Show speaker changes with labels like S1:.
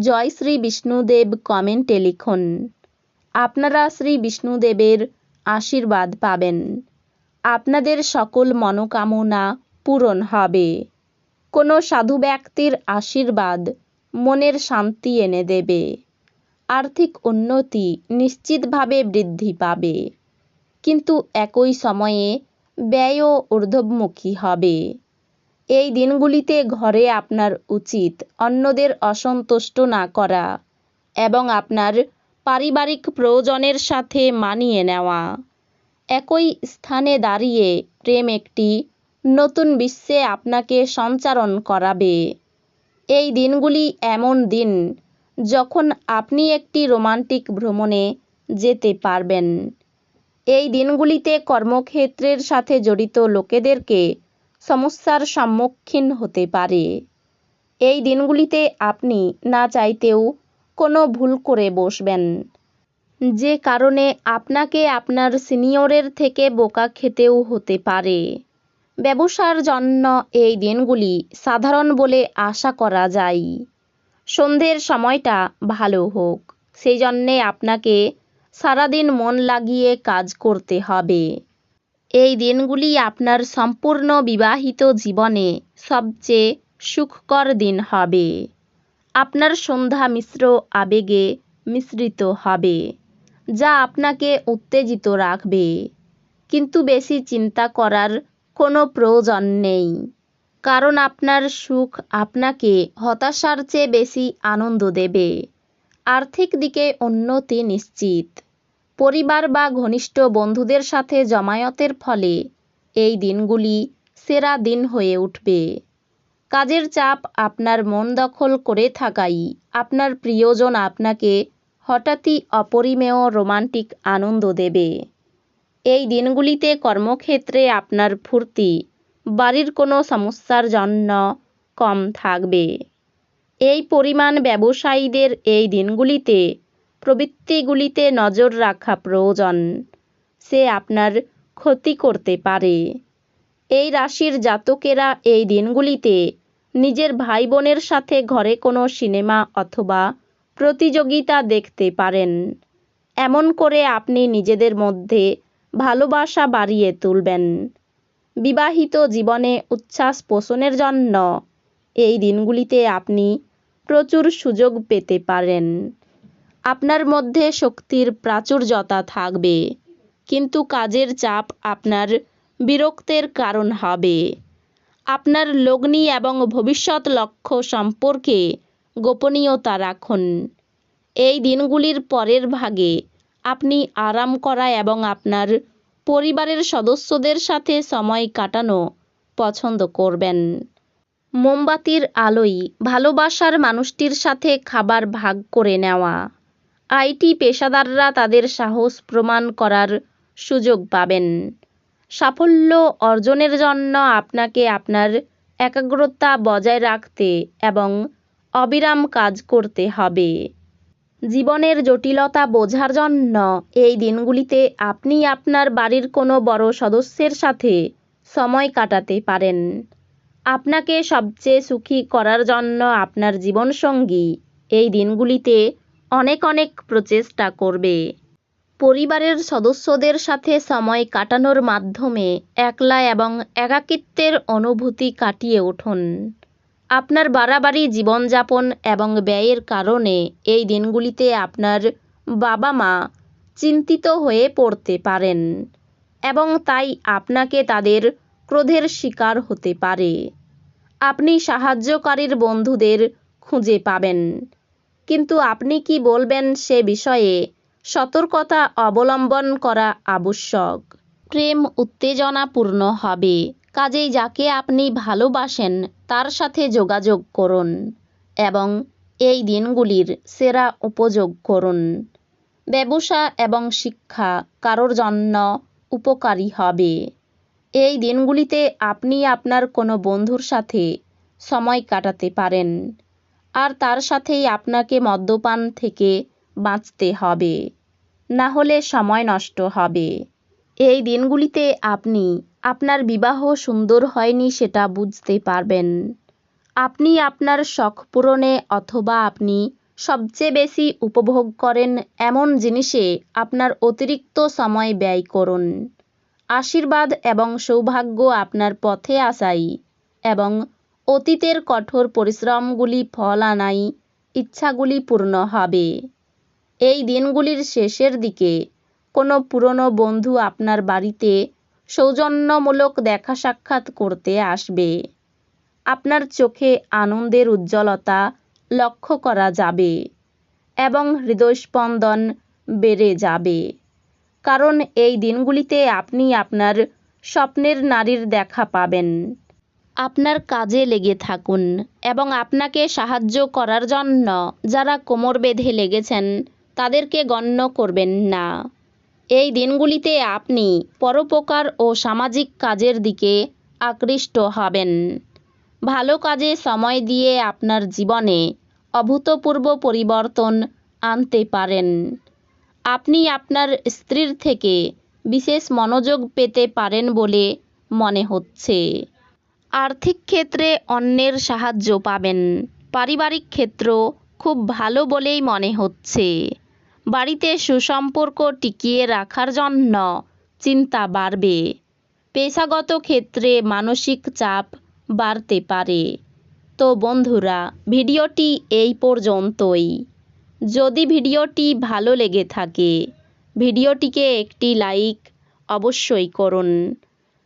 S1: জয় শ্রী বিষ্ণুদেব কমেন্টে লিখুন। আপনারা শ্রী বিষ্ণুদেবের আশীর্বাদ পাবেন। আপনাদের সকল মনোকামনা পূরণ হবে। কোনো সাধু ব্যক্তির আশীর্বাদ মনের শান্তি এনে দেবে। আর্থিক উন্নতি নিশ্চিতভাবে বৃদ্ধি পাবে। কিন্তু একই সময়ে ব্যয়ও ঊর্ধ্বমুখী হবে। এই দিনগুলিতে ঘরে আপনার উচিত অন্যদের অসন্তুষ্ট না করা এবং আপনার পারিবারিক প্রয়োজনের সাথে মানিয়ে নেওয়া। একই স্থানে দাঁড়িয়ে প্রেম একটি নতুন বিশ্বে আপনাকে সঞ্চারণ করাবে। এই দিনগুলি এমন দিন যখন আপনি একটি রোমান্টিক ভ্রমণে যেতে পারবেন। এই দিনগুলিতে কর্মক্ষেত্রের সাথে জড়িত লোকেদেরকে সমস্যার সম্মুখীন হতে পারে। এই দিনগুলিতে আপনি না চাইতেও কোনো ভুল করে বসবেন। যে কারণে আপনাকে আপনার সিনিয়রের থেকে বোকা খেতেও হতে পারে। ব্যবসার জন্য এই দিনগুলি সাধারণ বলে আশা করা যায়। সন্ধ্যের সময়টা ভালো হোক, সেই জন্যে আপনাকে সারাদিন মন লাগিয়ে কাজ করতে হবে। এই দিনগুলি আপনার সম্পূর্ণ বিবাহিত জীবনে সবচেয়ে সুখকর দিন হবে। আপনার সন্ধ্যা মিশ্র আবেগে মিশ্রিত হবে, যা আপনাকে উত্তেজিত রাখবে। কিন্তু বেশি চিন্তা করার কোনো প্রয়োজন নেই, কারণ আপনার সুখ আপনাকে হতাশার চেয়ে বেশি আনন্দ দেবে। আর্থিক দিকে উন্নতি নিশ্চিত। পরিবার বা ঘনিষ্ঠ বন্ধুদের সাথে জমায়েতের ফলে এই দিনগুলি সেরা দিন হয়ে উঠবে। কাজের চাপ আপনার মন দখল করে থাকাই আপনার প্রিয়জন আপনাকে হঠাৎই অপরিমেয় রোমান্টিক আনন্দ দেবে। এই দিনগুলিতে কর্মক্ষেত্রে আপনার ফুর্তি, বাড়ির কোনো সমস্যার জন্য কম থাকবে। এই পরিমাণ ব্যবসায়ীদের এই দিনগুলিতে প্রবৃত্তিগুলিতে নজর রাখা প্রয়োজন। সে আপনার ক্ষতি করতে পারে। এই রাশির জাতকেরা এই দিনগুলিতে নিজের ভাই বোনের সাথে ঘরে কোনো সিনেমা অথবা প্রতিযোগিতা দেখতে পারেন। এমন করে আপনি নিজেদের মধ্যে ভালোবাসা বাড়িয়ে তুলবেন। বিবাহিত জীবনে উচ্ছ্বাস পোষণের জন্য এই দিনগুলিতে আপনি প্রচুর সুযোগ পেতে পারেন। আপনার মধ্যে শক্তির প্রাচুর্যতা থাকবে, কিন্তু কাজের চাপ আপনার বিরক্তের কারণ হবে। আপনার লগ্নি এবং ভবিষ্যৎ লক্ষ্য সম্পর্কে গোপনীয়তা রাখুন। এই দিনগুলির পরের ভাগে আপনি আরাম করা এবং আপনার পরিবারের সদস্যদের সাথে সময় কাটানো পছন্দ করবেন। মোমবাতির আলোয় ভালোবাসার মানুষটির সাথে খাবার ভাগ করে নেওয়া। আইটি পেশাদাররা তাদের সাহস প্রমাণ করার সুযোগ পাবেন। সাফল্য অর্জনের জন্য আপনাকে আপনার একাগ্রতা বজায় রাখতে এবং অবিরাম কাজ করতে হবে। জীবনের জটিলতা বোঝার জন্য এই দিনগুলিতে আপনি আপনার বাড়ির কোনো বড় সদস্যের সাথে সময় কাটাতে পারেন। আপনাকে সবচেয়ে সুখী করার জন্য আপনার জীবনসঙ্গী এই দিনগুলিতে অনেক অনেক প্রচেষ্টা করবে। পরিবারের সদস্যদের সাথে সময় কাটানোর মাধ্যমে একলা এবং একাকিত্বের অনুভূতি কাটিয়ে উঠুন। আপনার বাড়াবাড়ি, জীবনযাপন এবং ব্যয়ের কারণে এই দিনগুলিতে আপনার বাবা মা চিন্তিত হয়ে পড়তে পারেন এবং তাই আপনাকে তাদের ক্রোধের শিকার হতে পারে। আপনি সাহায্যকারীর বন্ধুদের খুঁজে পাবেন। কিন্তু আপনি কি বলবেন সে বিষয়ে? সতর্কতা অবলম্বন করা আবশ্যক। প্রেম উত্তেজনাপূর্ণ হবে। কাজেই যাকে আপনি ভালোবাসেন, তার সাথে যোগাযোগ করুন এবং এই দিনগুলির সেরা উপযোগ করুন। ব্যবসা এবং শিক্ষা কারোর জন্য উপকারী হবে। এই দিনগুলিতে আপনি আপনার কোনো বন্ধুর সাথে সময় কাটাতে পারেন। আর তার সাথেই আপনাকে মদ্যপান থেকে বাঁচতে হবে। না হলে সময় নষ্ট হবে। এই দিনগুলিতে আপনি আপনার বিবাহ সুন্দর হয়নি সেটা বুঝতে পারবেন। আপনি আপনার শখ পূরণে অথবা আপনি সবচেয়ে বেশি উপভোগ করেন এমন জিনিসে আপনার অতিরিক্ত সময় ব্যয় করুন। আশীর্বাদ এবং সৌভাগ্য আপনার পথে আসাই এবং অতীতের কঠোর পরিশ্রমগুলি ফল আনাই, ইচ্ছাগুলি পূর্ণ হবে। এই দিনগুলির শেষের দিকে কোনো পুরনো বন্ধু আপনার বাড়িতে সৌজন্যমূলক দেখা সাক্ষাৎ করতে আসবে। আপনার চোখে আনন্দের উজ্জ্বলতা লক্ষ্য করা যাবে এবং হৃদয়স্পন্দন বেড়ে যাবে। কারণ এই দিনগুলিতে আপনি আপনার স্বপ্নের নারীর দেখা পাবেন। আপনার কাজে লেগে থাকুন এবং আপনাকে সাহায্য করার জন্য যারা কোমর বেঁধে লেগেছেন, তাদেরকে গণ্য করবেন না। এই দিনগুলিতে আপনি পরোপকার ও সামাজিক কাজের দিকে আকৃষ্ট হবেন। ভালো কাজে সময় দিয়ে আপনার জীবনে অভূতপূর্ব পরিবর্তন আনতে পারেন। আপনি আপনার স্ত্রীর থেকে বিশেষ মনোযোগ পেতে পারেন বলে মনে হচ্ছে। আর্থিক ক্ষেত্রে অন্যের সাহায্য পাবেন। পারিবারিক ক্ষেত্র খুব ভালো বলেই মনে হচ্ছে। বাড়িতে সুসম্পর্ক টিকিয়ে রাখার জন্য চিন্তা বাড়বে। পেশাগত ক্ষেত্রে মানসিক চাপ বাড়তে পারে। তো বন্ধুরা, ভিডিওটি এই পর্যন্তই। যদি ভিডিওটি ভালো লেগে থাকে, ভিডিওটিকে একটি লাইক অবশ্যই করুন।